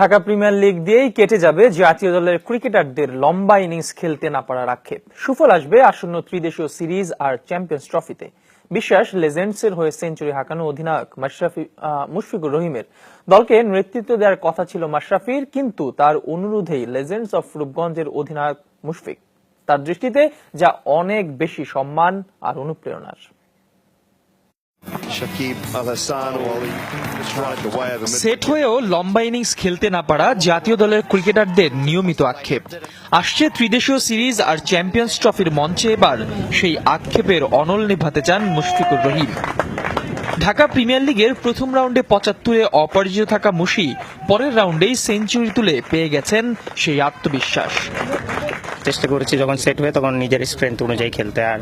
Dhaka premier league দিয়েই কেটে যাবে জাতীয় দলের ক্রিকেটারদের লম্বা ইনিংস খেলতে না পারার আক্ষেপ। সুফল আসবে আসন্ন ত্রিদেশীয় সিরিজ আর চ্যাম্পিয়ন্স ট্রফিতে। বিশ্বাস লেজেন্ডস এর হয়ে সেঞ্চুরি হাঁকানো অধিনায়ক মাশরাফি মুশফিকুর রহিমের। দলকে নেতৃত্ব দেওয়ার কথা ছিল মাশরাফির, কিন্তু তার অনুরোধেই লেজেন্ডস অফ রূপগঞ্জের অধিনায়ক মুশফিক। তার দৃষ্টিতে যা অনেক বেশি সম্মান আর অনুপ্রেরণার। সেট হয়েও লম্বা ইনিংস খেলতে না পারা জাতীয় দলের ক্রিকেটারদের নিয়মিত আক্ষেপ। আসছে ত্রিদেশীয় সিরিজ আর চ্যাম্পিয়ন্স ট্রফির মঞ্চে এবার সেই আক্ষেপের অনল নিভাতে চান মুশফিকুর রহিম। ঢাকা প্রিমিয়ার লিগের প্রথম রাউন্ডে পঁচাত্তরে অপরাজিত থাকা মুশি পরের রাউন্ডেই সেঞ্চুরি তুলে পেয়ে গেছেন সেই আত্মবিশ্বাস। চেষ্টা করেছি যখন সেট হয়ে তখন নিজের স্ট্রেংথ অনুযায়ী খেলতে। আর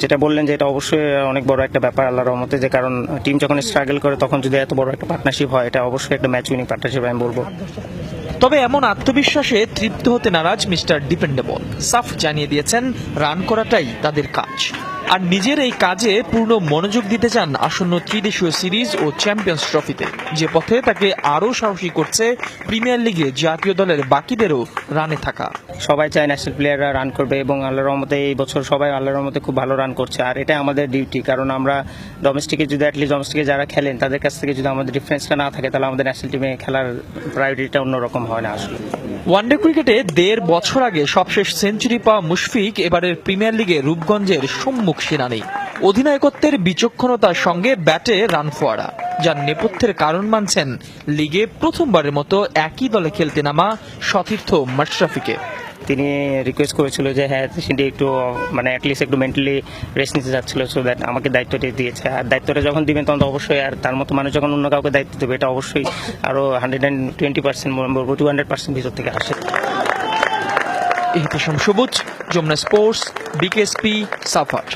যেটা বললেন যে এটা অবশ্যই অনেক বড় একটা ব্যাপার আল্লাহর রহমতে, যে কারণ টিম যখন স্ট্রাগল করে তখন যদি এত বড় একটা পার্টনারশিপ হয়, এটা অবশ্যই একটা ম্যাচ উইনিং পার্টনারশিপ আমি বলব। তবে এমন আত্মবিশ্বাসে তৃপ্ত হতে নারাজ মিস্টার ডিপেন্ডেবল সাফ জানিয়ে দিয়েছেন, রান করাটাই তাদের কাজ। আর নিজের এই কাজে পূর্ণ মনোযোগ দিতে চান আসন্ন ত্রিদেশীয় সিরিজ ও চ্যাম্পিয়ন্স ট্রফিতে। যে পথে তাকে আরও সাহসী করছে প্রিমিয়ার লিগে জাতীয় দলের বাকিদেরও রানে থাকা। সবাই চায় ন্যাশনাল প্লেয়াররা রান করবে এবং আল্লাহর রহমতে এই বছর সবাই আল্লাহর রহমতে খুব ভালো রান করছে। আর এটা আমাদের ডিউটি কারণ আমরা ডোমেস্টিকে যদি অ্যাটলিস্ট ডোমেস্টিকে যারা খেলেন, তাদের কাছ থেকে যদি আমাদের ডিফারেন্সটা না থাকে, তাহলে আমাদের ন্যাশনাল টিমে খেলার প্রায়োরিটিটা অন্যরকম হয় না আসলে। ওয়ানডে ক্রিকেটে দেড় বছর আগে সবশেষ সেঞ্চুরি পাওয়া মুশফিক এবারের প্রিমিয়ার লিগে রূপগঞ্জের সম্মুখ সেনানি। অধিনায়কত্বের বিচক্ষণতার সঙ্গে ব্যাটে রান ফোয়ারা, যার নেপথ্যের কারণ মানছেন লিগে প্রথমবারের মতো একই দলে খেলতে নামা সতীর্থ মাশরাফিকে। তিনি রিকোয়েস্ট করেছিল যে হ্যাঁ সেটি একটু মানে অ্যাটলিস্ট একটু মেন্টালি রেস্ট নিতে চাচ্ছিল সো দ্যাট আমাকে দায়িত্বটি দিয়েছে। আর দায়িত্বটা যখন দিবেন, তখন তো অবশ্যই, আর তার মতো মানুষ যখন অন্য কাউকে দায়িত্ব দেবে, এটা অবশ্যই আরও হান্ড্রেড অ্যান্ড টোয়েন্টি পার্সেন্ট বলব টু হান্ড্রেড পার্সেন্ট ভিতর থেকে আসে। এহতেশাম সবুজ, যমুনা স্পোর্টস বিকেএসপি সাফার।